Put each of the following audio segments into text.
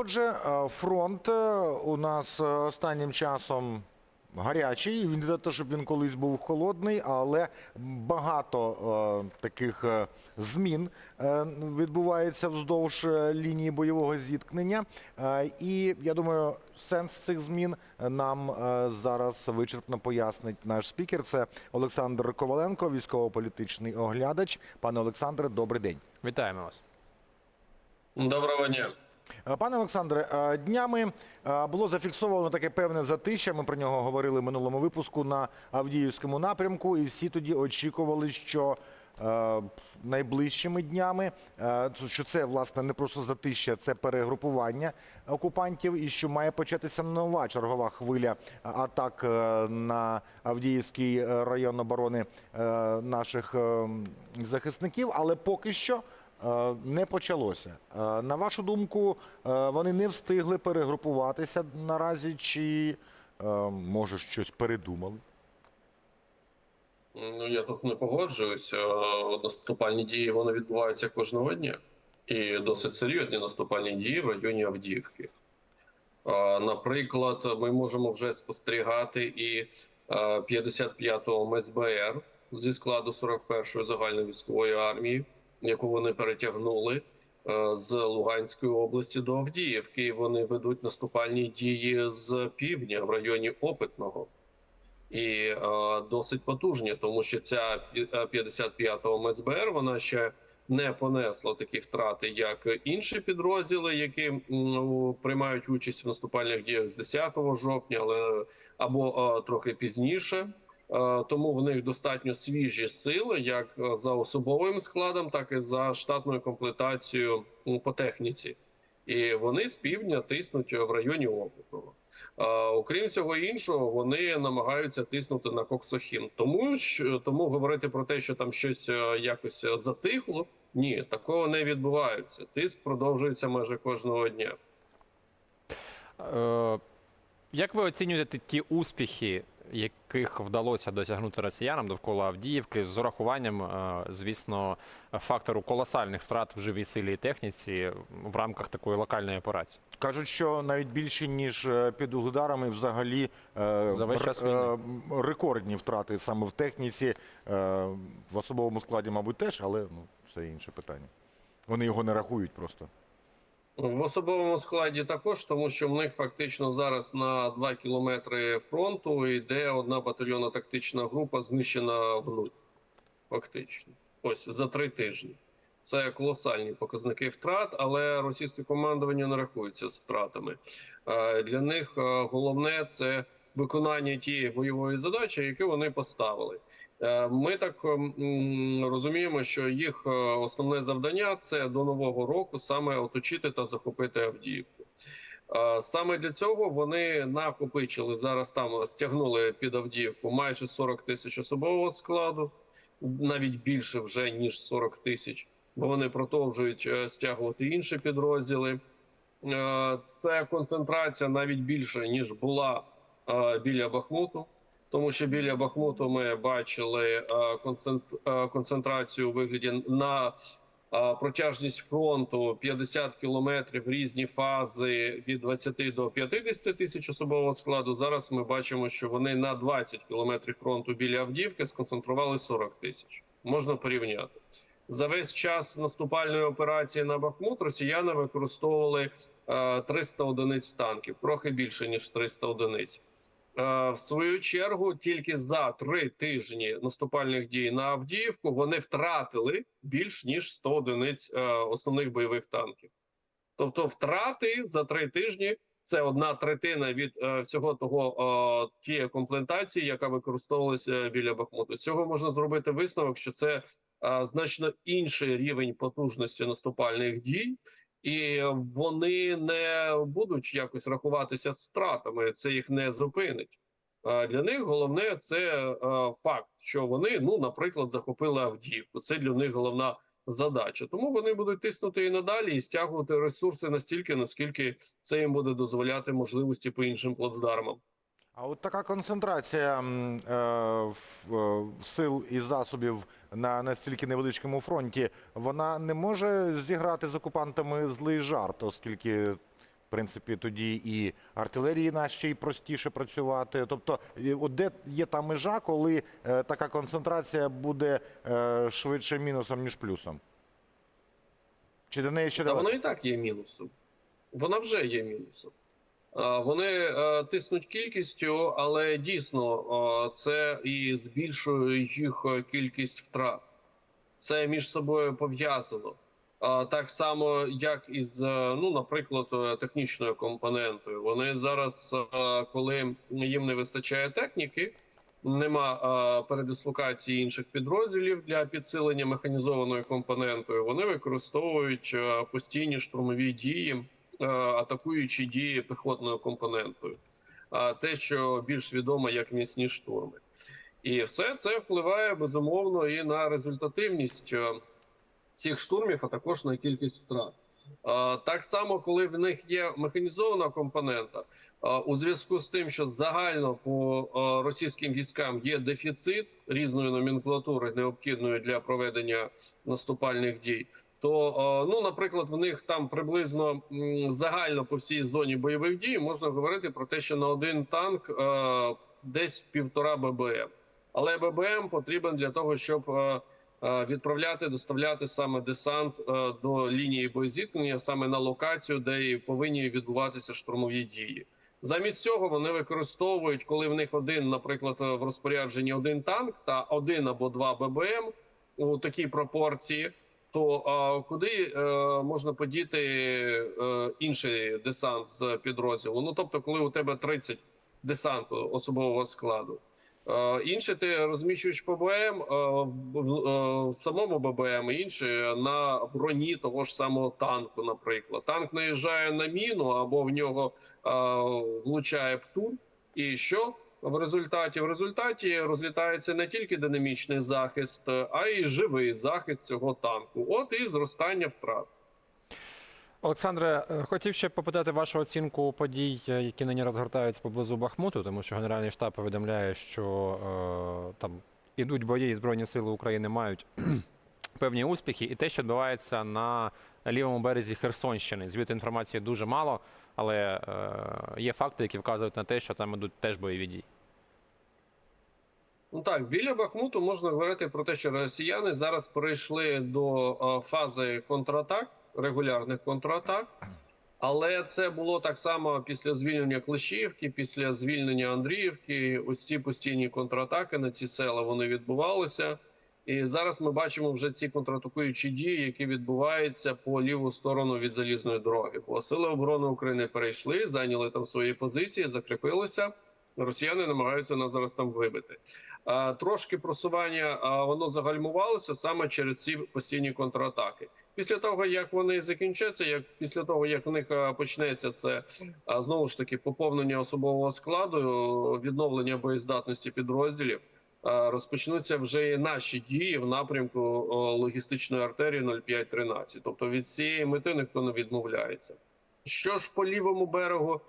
Отже, е, фронт е, у нас е, останнім часом гарячий. Він не те, щоб він колись був холодний, але багато е, таких змін е, відбувається вздовж лінії бойового зіткнення. Е, І я думаю, сенс цих змін нам е, зараз вичерпно пояснить наш спікер. Це Олександр Коваленко, військово-політичний оглядач. Пане Олександре, добрий день. Вітаємо вас. Доброго дня. Е, Пане Олександре, е, днями е, було зафіксовано таке певне затища. Ми про нього говорили в минулому випуску на Авдіївському напрямку, і всі тоді очікували, що найближчими днями що це власне не просто затища, це перегрупування окупантів, і що має початися нова чергова хвиля атак на Авдіївський район оборони наших е, захисників. Але поки що. Е, не почалося. Е, На вашу думку, е, вони не встигли перегрупуватися наразі, чи може щось передумали? Ну я тут не погоджуюсь. Е, Наступальні дії вони відбуваються кожного дня, і досить серйозні наступальні дії в районі Авдіївки. Наприклад, ми можемо вже спостерігати і е, 55-го МСБР зі складу 41-ї загальної військової армії, яку вони перетягнули е, з Луганської області до Авдіївки. І вони ведуть наступальні дії з півдня в районі Опитного. І е, досить потужні, тому що ця пі- е, 55-го МСБР вона ще не понесла такі втрати, як інші підрозділи, які ну, приймають участь в наступальних діях з 10 жовтня, але або е, трохи пізніше. Е, Тому в них достатньо свіжі сили, як е, за особовим складом, так і за штатною комплектацією по техніці. І вони з півдня тиснуть в районі Опитного. Е, Окрім всього іншого, вони намагаються тиснути на Коксохім. Тому що тому говорити про те, що там щось е, якось е, затихло, ні, такого не відбувається. Тиск продовжується майже кожного дня. Е, як ви оцінюєте ті успіхи, яких вдалося досягнути росіянам довкола Авдіївки, з урахуванням, е, звісно, фактору колосальних втрат в живій силі і техніці в рамках такої локальної операції? Кажуть, що навіть більше ніж е, під ударами, взагалі е, За рекордні втрати саме в техніці, в особовому складі, мабуть, теж, але ну це інше питання. Вони його не рахують просто. В особовому складі також, тому що в них фактично зараз на 2 кілометри фронту йде одна батальйонна тактична група, знищена в нуль. Фактично, ось за три тижні. Це колосальні показники втрат, але російське командування не рахується з втратами. Е, Для них е, головне це виконання тієї бойової задачі, яку вони поставили. Е, Ми так розуміємо, що їх е, основне завдання це до нового року саме оточити та захопити Авдіївку. Е, Саме для цього вони накопичили зараз. Там стягнули під Авдіївку майже 40 тисяч особового складу, навіть більше вже ніж 40 тисяч, бо вони продовжують стягувати інші підрозділи. Це концентрація навіть більше ніж була біля Бахмуту. Тому що біля Бахмуту ми бачили концентр- концентрацію у вигляді на протяжність фронту 50 кілометрів різні фази від 20 до 50 тисяч особового складу. Зараз ми бачимо, що вони на 20 кілометрів фронту біля Авдіївки сконцентрували 40 тисяч. Можна порівняти за весь час наступальної операції на Бахмут. Росіяни використовували е, 300 одиниць танків, трохи більше ніж 300 одиниць. Е, В свою чергу, тільки за три тижні наступальних дій на Авдіївку вони втратили більш ніж 100 одиниць е, основних бойових танків. Тобто, втрати за три тижні це одна третина від е, всього того тієї комплектації, яка використовувалася біля Бахмуту. Цього можна зробити висновок, що це значно інший рівень потужності наступальних дій. І вони не будуть якось рахуватися з втратами. Це їх не зупинить. Для них головне це факт, що вони, ну, наприклад, захопили Авдіївку. Це для них головна задача. Тому вони будуть тиснути і надалі і стягувати ресурси настільки, наскільки це їм буде дозволяти можливості по іншим плацдармам. А от така концентрація е, в- е, сил і засобів на настільки невеличкому фронті, вона не може зіграти з окупантами злий жарт, оскільки В принципі, тоді і артилерії нашій простіше працювати. Тобто, от де є та межа, коли е, така концентрація буде е, швидше мінусом, ніж плюсом? Чи до неї ще Та далеко? воно і так є мінусом. Вона вже є мінусом. Вони е, тиснуть кількістю, але дійсно е, це і збільшує їх е, кількість втрат. Це між собою пов'язано. Так само, як із, е, ну, наприклад, технічною компонентою. Вони зараз, коли їм не вистачає техніки, нема передислокації інших підрозділів для підсилення механізованою компонентою. Вони використовують постійні штурмові дії, атакуючі дії піхотною компонентою. А те, що більш відомо як міцні штурми. І все це впливає безумовно і на результативність е, цих штурмів, а також на кількість втрат. Е, Так само, коли в них є механізована компонента, е, у зв'язку з тим, що загально по е, російським військам є дефіцит різної номенклатури, необхідної для проведення наступальних дій. То, е, ну, наприклад, в них там приблизно загально по всій зоні бойових дій можна говорити про те, що на один танк е, десь півтора ББМ. Але ББМ потрібен для того, щоб е, відправляти, доставляти саме десант до лінії боєзіткнення, саме на локацію, де і повинні відбуватися штурмові дії. Замість цього вони використовують, коли в них один, наприклад, в розпорядженні один танк та один або два ББМ у такій пропорції. То а, куди е, можна подіти е, інший десант з підрозділу? Ну тобто, коли у тебе 30 десанту особового складу. Е, Інше ти розміщуєш ББМ е, в, е, в самому ББМ, інше на броні того ж самого танку. Наприклад, танк наїжджає на міну або в нього е, влучає птур, і що? В результаті в результаті розлітається не тільки динамічний захист, а й живий захист цього танку. От і зростання втрат. Олександре, е, хотів ще попитати вашу оцінку подій, е, які нині розгортаються поблизу Бахмуту, тому що Генеральний штаб повідомляє, що е, там ідуть бої, і Збройні Сили України мають певні успіхи, і те, що відбувається на лівому березі Херсонщини. Звідти інформації дуже мало, але е, є факти, які вказують на те, що там ідуть теж бойові дії. Ну так, біля Бахмуту можна говорити про те, що росіяни зараз перейшли до е, фази контратак, регулярних контратак. Але це було так само після звільнення Клещівки, після звільнення Андріївки. Ці постійні контратаки на ці села вони відбувалися. І зараз ми бачимо вже ці контратакуючі дії, які відбуваються по ліву сторону від залізної дороги. Бо сили оборони України перейшли, зайняли там свої позиції, закріпилися. Росіяни намагаються нас зараз там вибити. А, трошки просування а, воно загальмувалося саме через ці постійні контратаки. Після того як вони закінчаться, як після того як в них почнеться це а, знову ж таки поповнення особового складу, відновлення боєздатності підрозділів. Розпочнуться вже і наші дії в напрямку логістичної артерії 0513. Тобто від цієї мети ніхто не відмовляється. Що ж по лівому берегу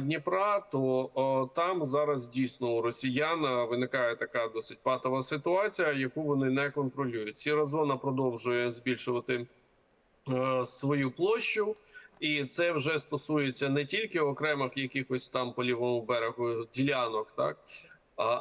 Дніпра, то там зараз дійсно у росіян виникає така досить патова ситуація, яку вони не контролюють. Сіра зона продовжує збільшувати е, свою площу. І це вже стосується не тільки окремих якихось там по лівому берегу ділянок, так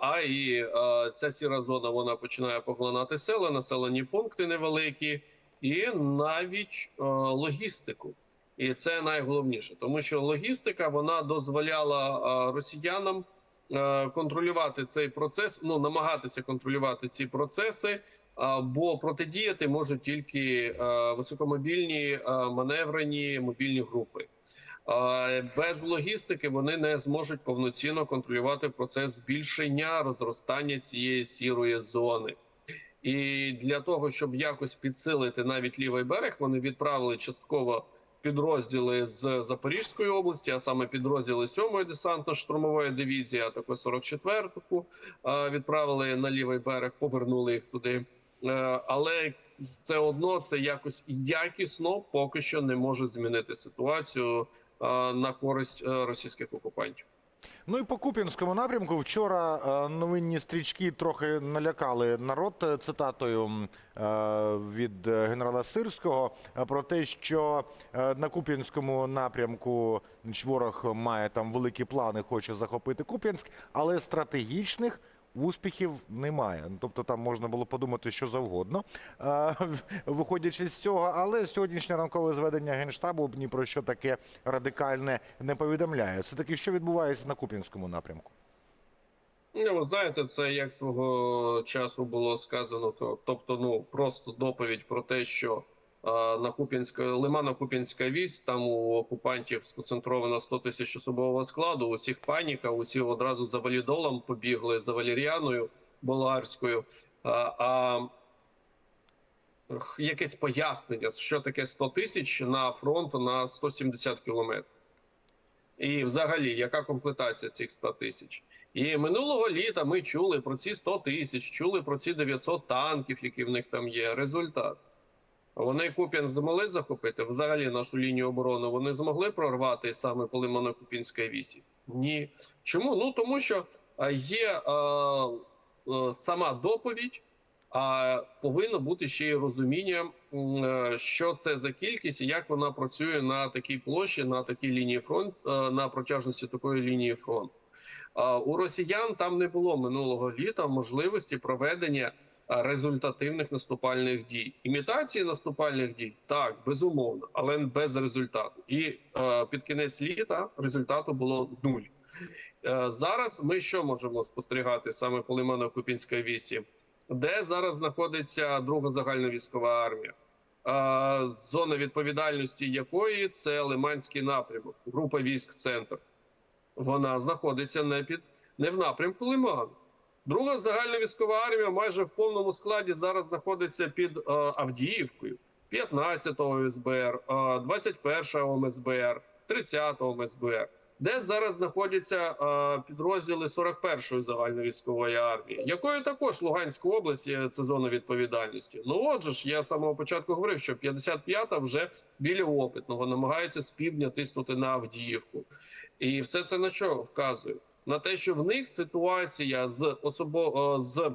а, і ця сіра зона вона починає поглинати села, населені пункти невеликі, і навіть логістику. І це найголовніше, тому що логістика вона дозволяла росіянам контролювати цей процес, ну намагатися контролювати ці процеси, бо протидіяти можуть тільки високомобільні маневрені мобільні групи. Без логістики вони не зможуть повноцінно контролювати процес збільшення розростання цієї сірої зони. І для того, щоб якось підсилити навіть лівий берег, вони відправили частково підрозділи з Запорізької області, а саме підрозділи 7-ї десантно-штурмової дивізії, а також 44-ку відправили на лівий берег, повернули їх туди. Е, Але все одно це якось якісно поки що не може змінити ситуацію на користь е, російських окупантів. Ну і по Куп'янському напрямку вчора е, новинні стрічки трохи налякали народ е, цитатою е, від е, генерала Сирського е, про те, що е, на Куп'янському напрямку ворог має там великі плани, хоче захопити Куп'янськ, але стратегічних. Успіхів немає. Ну, Тобто там можна було подумати, що завгодно, е, виходячи з цього. Але сьогоднішнє ранкове зведення Генштабу ні про що таке радикальне не повідомляє. Це таки, що відбувається на Куп'янському напрямку. Ну, ви знаєте, це як свого часу було сказано, то тобто, ну просто доповідь про те, що на Куп'янська лимана Куп'янська вісь, там у окупантів сконцентровано 100 тисяч особового складу. Усіх паніка, усі одразу за валідолом побігли за валеріаною болгарською. А, а якесь пояснення, що таке 100 тисяч на фронт на 170 кілометрів. І взагалі, яка комплектація цих 100 тисяч? І минулого літа ми чули про ці 100 тисяч, чули про ці 900 танків, які в них там є. Результат. Вони Куп'ян змогли захопити взагалі нашу лінію оборони. Вони змогли прорвати саме по Лимано-Купінській вісі? Ні. Чому? Ну тому що є а, а, сама доповідь, а повинно бути ще й розуміння, е, що це за кількість і як вона працює на такій площі, на такій лінії фронту, на протяжності такої лінії фронту. А, У росіян там не було минулого літа можливості проведення результативних наступальних дій. Імітації наступальних дій так, безумовно, але без результату. І е, під кінець літа результату було нуль. Е, зараз ми що можемо спостерігати саме по Лимано-Купінській вісі? Де зараз знаходиться друга загальна військова армія? Е, зона відповідальності якої це Лиманський напрямок, група військ центр вона знаходиться не під не в напрямку Лиману. Друга загальна військова армія майже в повному складі зараз знаходиться під е, Авдіївкою, 15-го ОСБР, е, 21-го МСБР, 30-го МСБР, де зараз знаходяться е, підрозділи 41-ї загальної військової армії, якої також Луганська область є це зона відповідальності. Ну отже ж, я з самого початку говорив, що 55-та вже біля опитного намагається з півдня тиснути на Авдіївку. І все це на що вказує? На те, що в них ситуація з особо е, з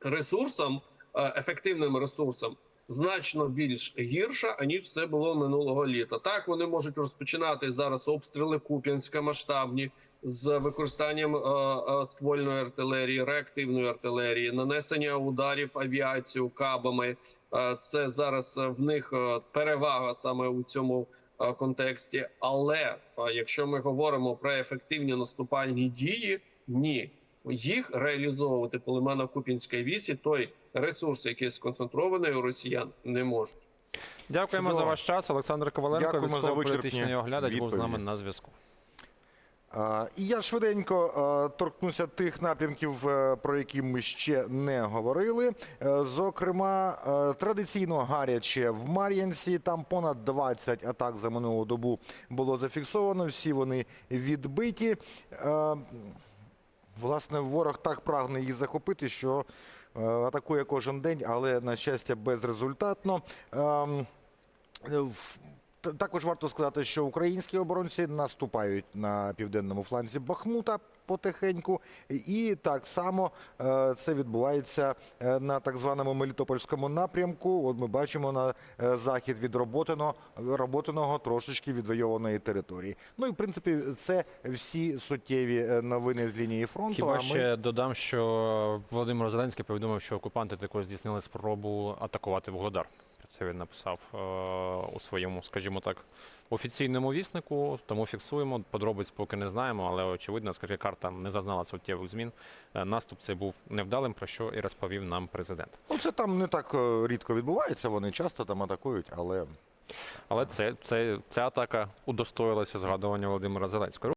ресурсом, е, ефективним ресурсом, значно більш гірша, аніж це було минулого літа. Так вони можуть розпочинати зараз обстріли Куп'янська масштабні з використанням е, е, ствольної артилерії, реактивної артилерії, нанесення ударів авіацію кабами. Е, це зараз в них е, перевага саме у цьому контексті. Але е, якщо ми говоримо про ефективні наступальні дії, ні. Їх реалізовувати по Лимано-Купінській вісі той ресурс, який сконцентрований у росіян, не можуть. Дякуємо за ваш час. Олександр Коваленко, Дякуємо за військово-політичний вичерпні оглядач, був з нами на зв'язку. І я швиденько торкнуся тих напрямків, е, про які ми ще не говорили. Е, Зокрема, е, традиційно гаряче в Мар'янці. Там понад 20 атак за минулу добу було зафіксовано. Всі вони відбиті. Власне, ворог так прагне їх захопити, що атакує кожен день, але на щастя безрезультатно. Також варто сказати, що українські оборонці наступають на південному фланзі Бахмута потихеньку, і так само е, це відбувається е, на так званому Мелітопольському напрямку. От ми бачимо на е, захід від Роботино, Роботиного трошечки відвойованої території. Ну і в принципі це всі суттєві новини з лінії фронту. Хіба а ми... ще додам, що Володимир Зеленський повідомив, що окупанти також здійснили спробу атакувати Вугледар. Це він написав е, у своєму, скажімо так, офіційному віснику. Тому фіксуємо. Подробиць поки не знаємо, але очевидно, оскільки карта не зазнала суттєвих змін. е, наступ цей був невдалим, про що і розповів нам президент. Ну, це там не так е, рідко відбувається. Вони часто там атакують, але Але це, це, ця атака удостоїлася згадування Володимира Зеленського.